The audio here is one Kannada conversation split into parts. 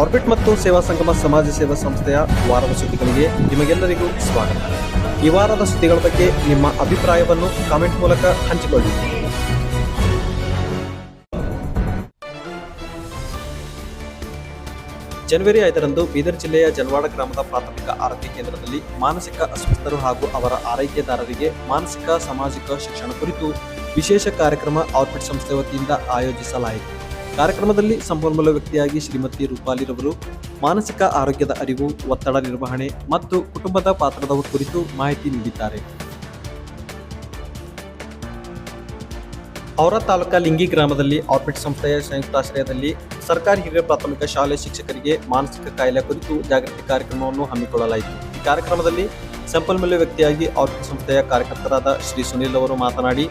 ಆರ್ಬಿಟ್ ಮತ್ತು ಸೇವಾ ಸಂಗಮ ಸಮಾಜ ಸೇವಾ ಸಂಸ್ಥೆಯ ವಾರದ ಸುದ್ದಿಗಳಿಗೆ ನಿಮಗೆಲ್ಲರಿಗೂ ಸ್ವಾಗತ. ಈ ವಾರದ ಸುದ್ದಿಗಳ ಬಗ್ಗೆ ನಿಮ್ಮ ಅಭಿಪ್ರಾಯವನ್ನು ಕಾಮೆಂಟ್ ಮೂಲಕ ಹಂಚಿಕೊಳ್ಳಿ. ಜನವರಿ ಐದರಂದು ಬೀದರ್ ಜಿಲ್ಲೆಯ ಜಲವಾಡ ಗ್ರಾಮದ ಪ್ರಾಥಮಿಕ ಆರೋಗ್ಯ ಕೇಂದ್ರದಲ್ಲಿ ಮಾನಸಿಕ ಅಸ್ವಸ್ಥರು ಹಾಗೂ ಅವರ ಆರೈಕೆದಾರರಿಗೆ ಮಾನಸಿಕ, ಸಾಮಾಜಿಕ ಶಿಕ್ಷಣ ಕುರಿತು ವಿಶೇಷ ಕಾರ್ಯಕ್ರಮ ಆರ್ಬಿಟ್ ಸಂಸ್ಥೆ ವತಿಯಿಂದ ಆಯೋಜಿಸಲಾಯಿತು. ಕಾರ್ಯಕ್ರಮದಲ್ಲಿ ಸಂಪನ್ಮೂಲ ವ್ಯಕ್ತಿಯಾಗಿ ಶ್ರೀಮತಿ ರೂಪಾಲಿರವರು ಮಾನಸಿಕ ಆರೋಗ್ಯದ ಅರಿವು, ಒತ್ತಡ ನಿರ್ವಹಣೆ ಮತ್ತು ಕುಟುಂಬದ ಪಾತ್ರದ ಕುರಿತು ಮಾಹಿತಿ ನೀಡಿದ್ದಾರೆ. ಔರ ತಾಲೂಕಾ ಲಿಂಗಿ ಗ್ರಾಮದಲ್ಲಿ ಆರ್ಬಿಟ್ ಸಂಸ್ಥೆಯ ಸಂಯುಕ್ತಾಶ್ರಯದಲ್ಲಿ ಸರ್ಕಾರಿ ಹಿರಿಯ ಪ್ರಾಥಮಿಕ ಶಾಲೆ ಶಿಕ್ಷಕರಿಗೆ ಮಾನಸಿಕ ಕಾಯಿಲೆ ಕುರಿತು ಜಾಗೃತಿ ಕಾರ್ಯಕ್ರಮವನ್ನು ಹಮ್ಮಿಕೊಳ್ಳಲಾಯಿತು. ಈ ಕಾರ್ಯಕ್ರಮದಲ್ಲಿ ಸಂಪನ್ಮೂಲ ವ್ಯಕ್ತಿಯಾಗಿ ಆರ್ಬಿಟ್ ಸಂಸ್ಥೆಯ ಕಾರ್ಯಕರ್ತರಾದ ಶ್ರೀ ಸುನೀಲ್ ಅವರು ಮಾತನಾಡಿ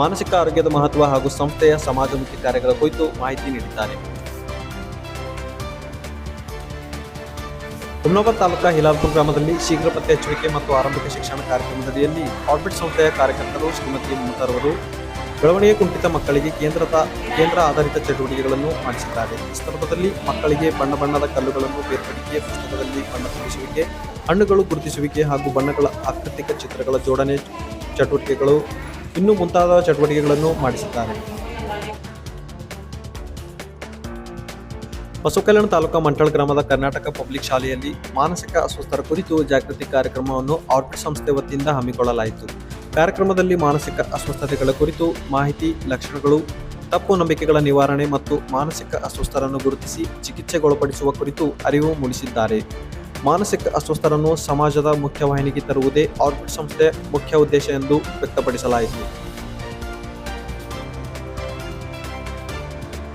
ಮಾನಸಿಕ ಆರೋಗ್ಯದ ಮಹತ್ವ ಹಾಗೂ ಸಂಸ್ಥೆಯ ಸಮಾಜಮುಖಿ ಕಾರ್ಯಗಳ ಕುರಿತು ಮಾಹಿತಿ ನೀಡಿದ್ದಾರೆ. ಹುಮ್ನಾಬಾದ್ ತಾಲೂಕಾ ಹಿಲಾಲ್ಪುರ್ ಗ್ರಾಮದಲ್ಲಿ ಶೀಘ್ರ ಪತ್ತೆ ಹಚ್ಚುವಿಕೆ ಮತ್ತು ಆರಂಭಿಕ ಶಿಕ್ಷಣ ಕಾರ್ಯಕ್ರಮದಡಿಯಲ್ಲಿ ಕಾರ್ಪೊರೇಟ್ ಸಂಸ್ಥೆಯ ಕಾರ್ಯಕರ್ತರು ಶ್ರೀಮತಿ ಮಮತಾರವರು ಬೆಳವಣಿಗೆ ಕುಂಠಿತ ಮಕ್ಕಳಿಗೆ ಕೇಂದ್ರದ ಕೇಂದ್ರ ಆಧಾರಿತ ಚಟುವಟಿಕೆಗಳನ್ನು ಮಾಡಿಸಿದ್ದಾರೆ. ಸಂದರ್ಭದಲ್ಲಿ ಮಕ್ಕಳಿಗೆ ಬಣ್ಣ ಬಣ್ಣದ ಕಲ್ಲುಗಳನ್ನು ಬೇರ್ಪಡಿಕೆ, ಪುಸ್ತಕದಲ್ಲಿ ಬಣ್ಣ ತುಂಬಿಸುವಿಕೆ ಹಣ್ಣುಗಳು ಗುರುತಿಸುವಿಕೆ ಹಾಗೂ ಬಣ್ಣಗಳ ಆಕೃತಿಕ ಚಿತ್ರಗಳ ಜೋಡಣೆ ಚಟುವಟಿಕೆಗಳು ಇನ್ನೂ ಮುಂತಾದ ಚಟುವಟಿಕೆಗಳನ್ನು ಮಾಡಿಸಿದ್ದಾರೆ ಬಸವಕಲ್ಯಾಣ ತಾಲೂಕಾ ಮಂಟಳ ಗ್ರಾಮದ ಕರ್ನಾಟಕ ಪಬ್ಲಿಕ್ ಶಾಲೆಯಲ್ಲಿ ಮಾನಸಿಕ ಅಸ್ವಸ್ಥರ ಕುರಿತು ಜಾಗೃತಿ ಕಾರ್ಯಕ್ರಮವನ್ನು ಆರ್ಬಿಟ್ ಸಂಸ್ಥೆ ವತಿಯಿಂದ ಹಮ್ಮಿಕೊಳ್ಳಲಾಯಿತು. ಕಾರ್ಯಕ್ರಮದಲ್ಲಿ ಮಾನಸಿಕ ಅಸ್ವಸ್ಥತೆಗಳ ಕುರಿತು ಮಾಹಿತಿ, ಲಕ್ಷಣಗಳು, ತಪ್ಪು ನಂಬಿಕೆಗಳ ನಿವಾರಣೆ ಮತ್ತು ಮಾನಸಿಕ ಅಸ್ವಸ್ಥರನ್ನು ಗುರುತಿಸಿ ಚಿಕಿತ್ಸೆಗೊಳಪಡಿಸುವ ಕುರಿತು ಅರಿವು ಮೂಡಿಸಿದ್ದಾರೆ. ಮಾನಸಿಕ ಅಸ್ವಸ್ಥರನ್ನು ಸಮಾಜದ ಮುಖ್ಯವಾಹಿನಿಗೆ ತರುವುದೇ ಆರ್ಬಿಟ್ ಸಂಸ್ಥೆಯ ಮುಖ್ಯ ಉದ್ದೇಶ ಎಂದು ವ್ಯಕ್ತಪಡಿಸಲಾಯಿತು.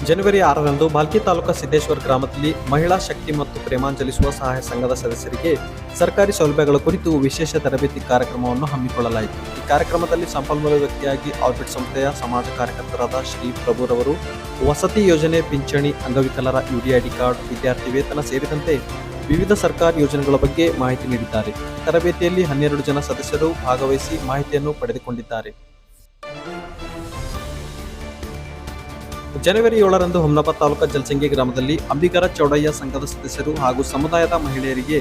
ಜನವರಿ ಆರರಂದು ಬಾಲ್ಕಿ ತಾಲೂಕಾ ಸಿದ್ದೇಶ್ವರ ಗ್ರಾಮದಲ್ಲಿ ಮಹಿಳಾ ಶಕ್ತಿ ಮತ್ತು ಪ್ರೇಮಾಂಜಲಿ ಸ್ವಸಹಾಯ ಸಂಘದ ಸದಸ್ಯರಿಗೆ ಸರ್ಕಾರಿ ಸೌಲಭ್ಯಗಳ ಕುರಿತು ವಿಶೇಷ ತರಬೇತಿ ಕಾರ್ಯಕ್ರಮವನ್ನು ಹಮ್ಮಿಕೊಳ್ಳಲಾಯಿತು. ಈ ಕಾರ್ಯಕ್ರಮದಲ್ಲಿ ಸಂಪನ್ಮೂಲ ವ್ಯಕ್ತಿಯಾಗಿ ಆರ್ಬಿಟ್ ಸಂಸ್ಥೆಯ ಸಮಾಜ ಕಾರ್ಯಕರ್ತರಾದ ಶ್ರೀ ಪ್ರಭುರವರು ವಸತಿ ಯೋಜನೆ ಪಿಂಚಣಿ ಅಂಗವಿಕಲರ ಯುಡಿಐಡಿ ಕಾರ್ಡ್ ವಿದ್ಯಾರ್ಥಿ ವೇತನ ಸೇರಿದಂತೆ ವಿವಿಧ ಸರ್ಕಾರಿ ಯೋಜನೆಗಳ ಬಗ್ಗೆ ಮಾಹಿತಿ ನೀಡಿದ್ದಾರೆ. ತರಬೇತಿಯಲ್ಲಿ ಹನ್ನೆರಡು ಜನ ಸದಸ್ಯರು ಭಾಗವಹಿಸಿ ಮಾಹಿತಿಯನ್ನು ಪಡೆದುಕೊಂಡಿದ್ದಾರೆ. ಜನವರಿ ಏಳರಂದು ಹೊಮ್ನಪ್ಪ ತಾಲೂಕಾ ಜಲಸಂಗಿ ಗ್ರಾಮದಲ್ಲಿ ಅಂಬಿಗರ ಚೌಡಯ್ಯ ಸಂಘದ ಸದಸ್ಯರು ಹಾಗೂ ಸಮುದಾಯದ ಮಹಿಳೆಯರಿಗೆ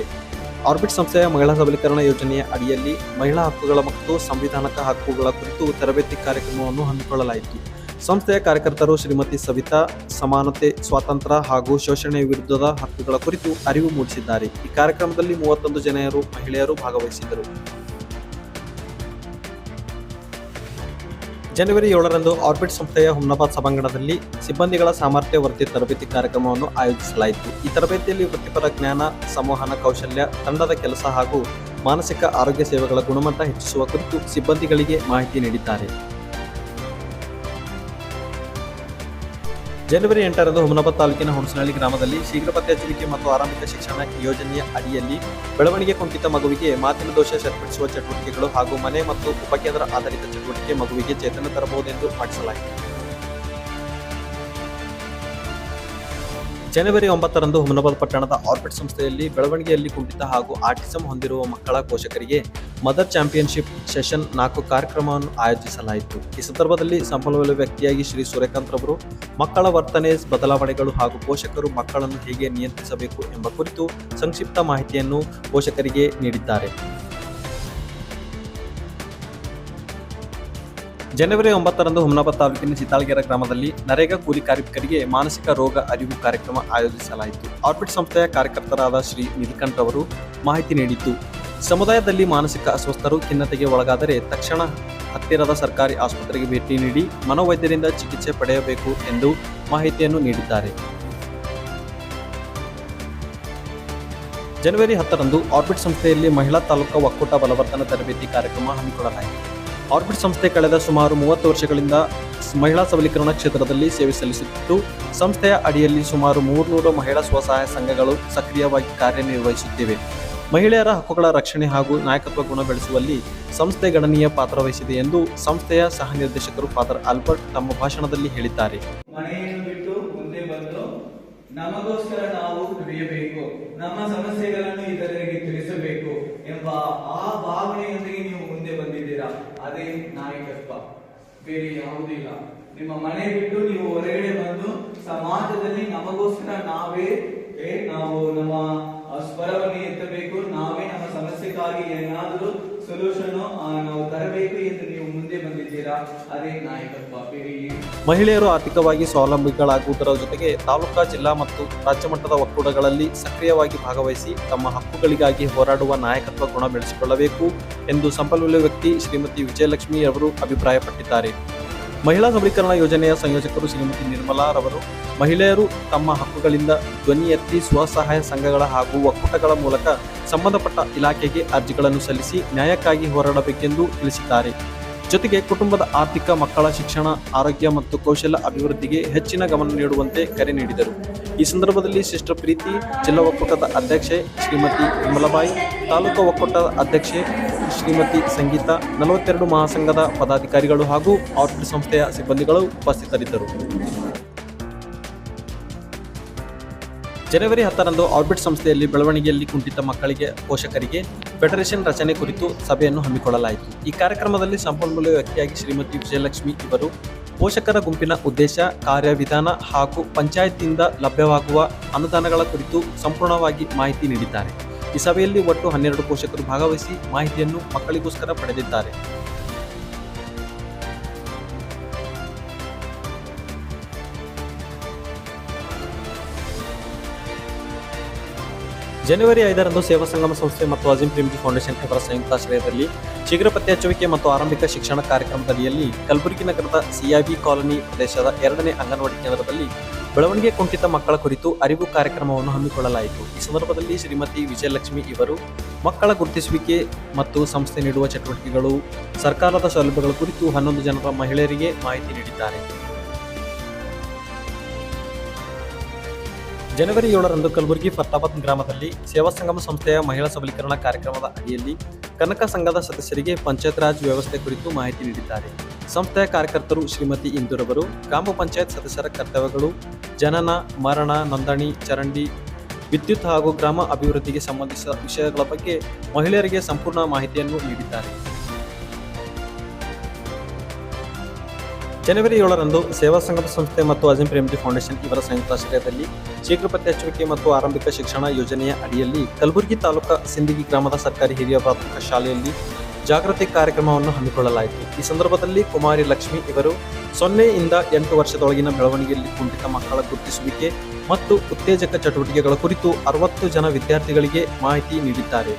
ಆರ್ಬಿಟ್ ಸಂಸ್ಥೆಯ ಮಹಿಳಾ ಸಬಲೀಕರಣ ಯೋಜನೆಯ ಅಡಿಯಲ್ಲಿ ಮಹಿಳಾ ಹಕ್ಕುಗಳ ಮತ್ತು ಸಂವಿಧಾನಕ ಹಕ್ಕುಗಳ ಕುರಿತು ತರಬೇತಿ ಕಾರ್ಯಕ್ರಮವನ್ನು ಹಮ್ಮಿಕೊಳ್ಳಲಾಯಿತು. ಸಂಸ್ಥೆಯ ಕಾರ್ಯಕರ್ತರು ಶ್ರೀಮತಿ ಸವಿತಾ, ಸಮಾನತೆ, ಸ್ವಾತಂತ್ರ್ಯ ಹಾಗೂ ಶೋಷಣೆ ವಿರುದ್ಧದ ಹಕ್ಕುಗಳ ಕುರಿತು ಅರಿವು ಮೂಡಿಸಿದ್ದಾರೆ. ಈ ಕಾರ್ಯಕ್ರಮದಲ್ಲಿ ಮೂವತ್ತೊಂದು ಜನರು, ಮಹಿಳೆಯರು ಭಾಗವಹಿಸಿದ್ದರು. ಜನವರಿ ಏಳರಂದು ಆರ್ಬಿಟ್ ಸಂಸ್ಥೆಯ ಹುಮ್ನಾಬಾದ್ ಸಭಾಂಗಣದಲ್ಲಿ ಸಿಬ್ಬಂದಿಗಳ ಸಾಮರ್ಥ್ಯ ವೃತ್ತಿ ತರಬೇತಿ ಕಾರ್ಯಕ್ರಮವನ್ನು ಆಯೋಜಿಸಲಾಯಿತು. ಈ ತರಬೇತಿಯಲ್ಲಿ ವೃತ್ತಿಪರ ಜ್ಞಾನ, ಸಂವಹನ ಕೌಶಲ್ಯ, ತಂಡದ ಕೆಲಸ ಹಾಗೂ ಮಾನಸಿಕ ಆರೋಗ್ಯ ಸೇವೆಗಳ ಗುಣಮಟ್ಟ ಹೆಚ್ಚಿಸುವ ಕುರಿತು ಸಿಬ್ಬಂದಿಗಳಿಗೆ ಮಾಹಿತಿ ನೀಡಿದ್ದಾರೆ. ಜನವರಿ ಎಂಟರಂದು ಹುಮನಾಬಾದ್ ತಾಲೂಕಿನ ಹುಣಸನಹಳ್ಳಿ ಗ್ರಾಮದಲ್ಲಿ ಶೀಘ್ರ ಪತ್ತೆ ಮತ್ತು ಆರಂಭಿಕ ಶಿಕ್ಷಣ ಯೋಜನೆಯ ಅಡಿಯಲ್ಲಿ ಬೆಳವಣಿಗೆ ಕುಂಠಿತ ಮಗುವಿಗೆ ಮಾತಿನ ದೋಷ ಸರಿಪಡಿಸುವ ಚಟುವಟಿಕೆಗಳು ಹಾಗೂ ಮನೆ ಮತ್ತು ಉಪಕೇಂದ್ರ ಆಧಾರಿತ ಚಟುವಟಿಕೆ ಮಗುವಿಗೆ ಚೇತನ ತರಬಹುದೆಂದು ಮಾಡಿಸಲಾಯಿತು ಜನವರಿ ಒಂಬತ್ತರಂದು ಹುಮನಾಬಾದ್ ಪಟ್ಟಣದ ಆರ್ಬಿಟ್ ಸಂಸ್ಥೆಯಲ್ಲಿ ಬೆಳವಣಿಗೆಯಲ್ಲಿ ಕುಂಠಿತ ಹಾಗೂ ಆಟಿಸಂ ಹೊಂದಿರುವ ಮಕ್ಕಳ ಪೋಷಕರಿಗೆ ಮದರ್ ಚಾಂಪಿಯನ್ಶಿಪ್ ಸೆಷನ್ ನಾಲ್ಕು ಕಾರ್ಯಕ್ರಮವನ್ನು ಆಯೋಜಿಸಲಾಯಿತು. ಈ ಸಂದರ್ಭದಲ್ಲಿ ಸಂಪನ್ಮೂಲ ವ್ಯಕ್ತಿಯಾಗಿ ಶ್ರೀ ಸೂರ್ಯಕಾಂತ್ ರವರು, ಮಕ್ಕಳ ವರ್ತನೆ ಬದಲಾವಣೆಗಳು ಹಾಗೂ ಪೋಷಕರು ಮಕ್ಕಳನ್ನು ಹೇಗೆ ನಿಯಂತ್ರಿಸಬೇಕು ಎಂಬ ಕುರಿತು ಸಂಕ್ಷಿಪ್ತ ಮಾಹಿತಿಯನ್ನು ಪೋಷಕರಿಗೆ ನೀಡಿದ್ದಾರೆ. ಜನವರಿ ಒಂಬತ್ತರಂದು ಹುಮನಾಬಾದ್ ತಾಲೂಕಿನ ಚಿತಾಳ್ಗೆರೆ ಗ್ರಾಮದಲ್ಲಿ ನರೇಗಾ ಕೂಲಿ ಕಾರ್ಮಿಕರಿಗೆ ಮಾನಸಿಕ ರೋಗ ಅರಿವು ಕಾರ್ಯಕ್ರಮ ಆಯೋಜಿಸಲಾಯಿತು. ಆರ್ಬಿಟ್ ಸಂಸ್ಥೆಯ ಕಾರ್ಯಕರ್ತರಾದ ಶ್ರೀ ನೀಲಕಂಠ್ ಅವರು ಮಾಹಿತಿ ನೀಡಿದ್ದು, ಸಮುದಾಯದಲ್ಲಿ ಮಾನಸಿಕ ಅಸ್ವಸ್ಥರು ಖಿನ್ನತೆಗೆ ಒಳಗಾದರೆ ತಕ್ಷಣ ಹತ್ತಿರದ ಸರ್ಕಾರಿ ಆಸ್ಪತ್ರೆಗೆ ಭೇಟಿ ನೀಡಿ ಮನೋವೈದ್ಯರಿಂದ ಚಿಕಿತ್ಸೆ ಪಡೆಯಬೇಕು ಎಂದು ಮಾಹಿತಿಯನ್ನು ನೀಡಿದ್ದಾರೆ. ಜನವರಿ ಹತ್ತರಂದು ಆರ್ಬಿಟ್ ಸಂಸ್ಥೆಯಲ್ಲಿ ಮಹಿಳಾ ತಾಲೂಕಾ ಒಕ್ಕೂಟ ಬಲವರ್ಧನ ತರಬೇತಿ ಕಾರ್ಯಕ್ರಮ ಹಮ್ಮಿಕೊಳ್ಳಲಾಯಿತು. ಆರ್ಬಿಟ್ ಸಂಸ್ಥೆ ಕಳೆದ ಸುಮಾರು ಮೂವತ್ತು ವರ್ಷಗಳಿಂದ ಮಹಿಳಾ ಸಬಲೀಕರಣ ಕ್ಷೇತ್ರದಲ್ಲಿ ಸೇವೆ ಸಲ್ಲಿಸುತ್ತಿದ್ದು, ಸಂಸ್ಥೆಯ ಅಡಿಯಲ್ಲಿ ಸುಮಾರು ಮೂರ್ನೂರು ಮಹಿಳಾ ಸ್ವಸಹಾಯ ಸಂಘಗಳು ಸಕ್ರಿಯವಾಗಿ ಕಾರ್ಯನಿರ್ವಹಿಸುತ್ತಿವೆ. ಮಹಿಳೆಯರ ಹಕ್ಕುಗಳ ರಕ್ಷಣೆ ಹಾಗೂ ನಾಯಕತ್ವ ಗುಣ ಬೆಳೆಸುವಲ್ಲಿ ಸಂಸ್ಥೆ ಗಣನೀಯ ಪಾತ್ರ ವಹಿಸಿದೆ ಎಂದು ಸಂಸ್ಥೆಯ ಸಹ ನಿರ್ದೇಶಕರು ಫಾದರ್ ಆಲ್ಬರ್ಟ್ ತಮ್ಮ ಭಾಷಣದಲ್ಲಿ ಹೇಳಿದ್ದಾರೆ. ನಮಗೋಸ್ಕರ ನಾವು ನಮ್ಮ ಸಮಸ್ಯೆಗಳನ್ನು ಇತರರಿಗೆ ತಿಳಿಸಬೇಕು ಎಂಬ ಆ ಭಾವನೆಯೊಂದಿಗೆ ನೀವು ಮುಂದೆ ಬಂದಿದ್ದೀರಾ ಅದೇ ನಾಯಕತ್ವ ಬೇರೆ ಯಾವುದಿಲ್ಲ ನಿಮ್ಮ ಮನೆ ಬಿಟ್ಟು ನೀವು ಹೊರಗಡೆ ಬಂದು ಸಮಾಜದಲ್ಲಿ ನಮಗೋಸ್ಕರ ನಾವೇ ನಾವು ನಮ್ಮ ಸ್ವರವನ್ನು ಎತ್ತಬೇಕು, ನಾವೇ ನಮ್ಮ ಸಮಸ್ಯೆಗಾಗಿ ಏನಾದರೂ ಸೊಲ್ಯೂಷನ್ ನಾವು ತರಬೇಕು ಎಂದು ಮಹಿಳೆಯರು ಆರ್ಥಿಕವಾಗಿ ಸ್ವಾವಲಂಬಿಗಳಾಗುವುದರ ಜೊತೆಗೆ ತಾಲೂಕಾ, ಜಿಲ್ಲಾ ಮತ್ತು ರಾಜ್ಯ ಮಟ್ಟದ ಒಕ್ಕೂಟಗಳಲ್ಲಿ ಸಕ್ರಿಯವಾಗಿ ಭಾಗವಹಿಸಿ ತಮ್ಮ ಹಕ್ಕುಗಳಿಗಾಗಿ ಹೋರಾಡುವ ನಾಯಕತ್ವ ಗುಣ ಬೆಳೆಸಿಕೊಳ್ಳಬೇಕು ಎಂದು ಸಂಪನ್ಮೂಲ ವ್ಯಕ್ತಿ ಶ್ರೀಮತಿ ವಿಜಯಲಕ್ಷ್ಮಿ ಅವರು ಅಭಿಪ್ರಾಯಪಟ್ಟಿದ್ದಾರೆ. ಮಹಿಳಾ ಸಬಲೀಕರಣ ಯೋಜನೆಯ ಸಂಯೋಜಕರು ಶ್ರೀಮತಿ ನಿರ್ಮಲಾ ರವರು, ಮಹಿಳೆಯರು ತಮ್ಮ ಹಕ್ಕುಗಳಿಂದ ಧ್ವನಿ ಎತ್ತಿ ಸ್ವಸಹಾಯ ಸಂಘಗಳ ಹಾಗೂ ಒಕ್ಕೂಟಗಳ ಮೂಲಕ ಸಂಬಂಧಪಟ್ಟ ಇಲಾಖೆಗೆ ಅರ್ಜಿಗಳನ್ನು ಸಲ್ಲಿಸಿ ನ್ಯಾಯಕ್ಕಾಗಿ ಹೋರಾಡಬೇಕೆಂದು ತಿಳಿಸಿದ್ದಾರೆ. ಜೊತೆಗೆ ಕುಟುಂಬದ ಆರ್ಥಿಕ, ಮಕ್ಕಳ ಶಿಕ್ಷಣ, ಆರೋಗ್ಯ ಮತ್ತು ಕೌಶಲ್ಯ ಅಭಿವೃದ್ಧಿಗೆ ಹೆಚ್ಚಿನ ಗಮನ ನೀಡುವಂತೆ ಕರೆ ನೀಡಿದರು. ಈ ಸಂದರ್ಭದಲ್ಲಿ ಸಿಸ್ಟರ್ ಪ್ರೀತಿ, ಜಿಲ್ಲಾ ಒಕ್ಕೂಟದ ಅಧ್ಯಕ್ಷೆ ಶ್ರೀಮತಿ ವಿಮಲಬಾಯಿ, ತಾಲೂಕು ಒಕ್ಕೂಟದ ಅಧ್ಯಕ್ಷೆ ಶ್ರೀಮತಿ ಸಂಗೀತ, ನಲವತ್ತೆರಡು ಮಹಾಸಂಘದ ಪದಾಧಿಕಾರಿಗಳು ಹಾಗೂ ಔಟ್ಫಿಟ್ ಸಂಸ್ಥೆಯ ಸಿಬ್ಬಂದಿಗಳು ಉಪಸ್ಥಿತರಿದ್ದರು. ಜನವರಿ ಹತ್ತರಂದು ಆರ್ಬಿಟ್ ಸಂಸ್ಥೆಯಲ್ಲಿ ಬೆಳವಣಿಗೆಯಲ್ಲಿ ಕುಂಠಿತ ಮಕ್ಕಳಿಗೆ, ಪೋಷಕರಿಗೆ ಫೆಡರೇಷನ್ ರಚನೆ ಕುರಿತು ಸಭೆಯನ್ನು ಹಮ್ಮಿಕೊಳ್ಳಲಾಯಿತು. ಈ ಕಾರ್ಯಕ್ರಮದಲ್ಲಿ ಸಂಪನ್ಮೂಲ ವ್ಯಕ್ತಿಯಾಗಿ ಶ್ರೀಮತಿ ವಿಜಯಲಕ್ಷ್ಮಿ ಇವರು ಪೋಷಕರ ಗುಂಪಿನ ಉದ್ದೇಶ, ಕಾರ್ಯವಿಧಾನ ಹಾಗೂ ಪಂಚಾಯತ್ನಿಂದ ಲಭ್ಯವಾಗುವ ಅನುದಾನಗಳ ಕುರಿತು ಸಂಪೂರ್ಣವಾಗಿ ಮಾಹಿತಿ ನೀಡಿದ್ದಾರೆ. ಈ ಸಭೆಯಲ್ಲಿ ಒಟ್ಟು ಹನ್ನೆರಡು ಪೋಷಕರು ಭಾಗವಹಿಸಿ ಮಾಹಿತಿಯನ್ನು ಮಕ್ಕಳಿಗೋಸ್ಕರ ಪಡೆದಿದ್ದಾರೆ. ಜನವರಿ ಐದರಂದು ಸೇವಾ ಸಂಗಮ ಸಂಸ್ಥೆ ಮತ್ತು ಅಜಿಂ ಪ್ರೇಮ್ಜಿ ಫೌಂಡೇಶನ್ ಇವರ ಸಂಯುಕ್ತಾಶ್ರಯದಲ್ಲಿ ಶೀಘ್ರ ಪತ್ತೆ ಹಚ್ಚುವಿಕೆ ಮತ್ತು ಆರಂಭಿಕ ಶಿಕ್ಷಣ ಕಾರ್ಯಕ್ರಮದಡಿಯಲ್ಲಿ ಕಲಬುರಗಿ ನಗರದ ಸಿಐಬಿ ಕಾಲೋನಿ ಪ್ರದೇಶದ ಎರಡನೇ ಅಂಗನವಾಡಿ ಕೇಂದ್ರದಲ್ಲಿ ಬೆಳವಣಿಗೆ ಕುಂಠಿತ ಮಕ್ಕಳ ಕುರಿತು ಅರಿವು ಕಾರ್ಯಕ್ರಮವನ್ನು ಹಮ್ಮಿಕೊಳ್ಳಲಾಯಿತು. ಈ ಸಂದರ್ಭದಲ್ಲಿ ಶ್ರೀಮತಿ ವಿಜಯಲಕ್ಷ್ಮಿ ಇವರು ಮಕ್ಕಳ ಗುರುತಿಸುವಿಕೆ ಮತ್ತು ಸಂಸ್ಥೆ ನೀಡುವ ಚಟುವಟಿಕೆಗಳು, ಸರ್ಕಾರದ ಸೌಲಭ್ಯಗಳ ಕುರಿತು ಹನ್ನೊಂದು ಜನರ ಮಹಿಳೆಯರಿಗೆ ಮಾಹಿತಿ ನೀಡಿದ್ದಾರೆ. ಜನವರಿ ಏಳರಂದು ಕಲಬುರಗಿ ಫರ್ತಾಬಾದ್ ಗ್ರಾಮದಲ್ಲಿ ಸೇವಾ ಸಂಗಮ ಸಂಸ್ಥೆಯ ಮಹಿಳಾ ಸಬಲೀಕರಣ ಕಾರ್ಯಕ್ರಮದ ಅಡಿಯಲ್ಲಿ ಕನಕ ಸಂಘದ ಸದಸ್ಯರಿಗೆ ಪಂಚಾಯತ್ ರಾಜ್ ವ್ಯವಸ್ಥೆ ಕುರಿತು ಮಾಹಿತಿ ನೀಡಿದ್ದಾರೆ. ಸಂಸ್ಥೆಯ ಕಾರ್ಯಕರ್ತರು ಶ್ರೀಮತಿ ಇಂದೂರವರು ಗ್ರಾಮ ಪಂಚಾಯತ್ ಸದಸ್ಯರ ಕರ್ತವ್ಯಗಳು ಜನನ, ಮರಣ, ನೋಂದಣಿ, ಚರಂಡಿ, ವಿದ್ಯುತ್ ಹಾಗೂ ಗ್ರಾಮ ಅಭಿವೃದ್ಧಿಗೆ ಸಂಬಂಧಿಸಿದ ವಿಷಯಗಳ ಬಗ್ಗೆ ಮಹಿಳೆಯರಿಗೆ ಸಂಪೂರ್ಣ ಮಾಹಿತಿಯನ್ನು ನೀಡಿದ್ದಾರೆ. ಜನವರಿ ಏಳರಂದು ಸೇವಾ ಸಂಘದ ಸಂಸ್ಥೆ ಮತ್ತು ಅಜಿಂ ಪ್ರೇಮ್ಜಿ ಫೌಂಡೇಶನ್ ಇವರ ಸಂಯುಕ್ತಾಶ್ರಯದಲ್ಲಿ ಶೀಘ್ರ ಪತ್ತೆಹಚ್ಚುವಿಕೆ ಮತ್ತು ಆರಂಭಿಕ ಶಿಕ್ಷಣ ಯೋಜನೆಯ ಅಡಿಯಲ್ಲಿ ಕಲಬುರಗಿ ತಾಲೂಕಾ ಸಿಂದಗಿ ಗ್ರಾಮದ ಸರ್ಕಾರಿ ಹಿರಿಯ ಪ್ರಾಥಮಿಕ ಶಾಲೆಯಲ್ಲಿ ಜಾಗೃತಿ ಕಾರ್ಯಕ್ರಮವನ್ನು ಹಮ್ಮಿಕೊಳ್ಳಲಾಯಿತು. ಈ ಸಂದರ್ಭದಲ್ಲಿ ಕುಮಾರಿ ಲಕ್ಷ್ಮಿ ಇವರು ಸೊನ್ನೆಯಿಂದ ಎಂಟು ವರ್ಷದೊಳಗಿನ ಬೆಳವಣಿಗೆಯಲ್ಲಿ ಕುಂಠಿತ ಮಕ್ಕಳ ಗುರುತಿಸುವಿಕೆ ಮತ್ತು ಉತ್ತೇಜಕ ಚಟುವಟಿಕೆಗಳ ಕುರಿತು ಅರವತ್ತು ಜನ ವಿದ್ಯಾರ್ಥಿಗಳಿಗೆ ಮಾಹಿತಿ ನೀಡಿದ್ದಾರೆ.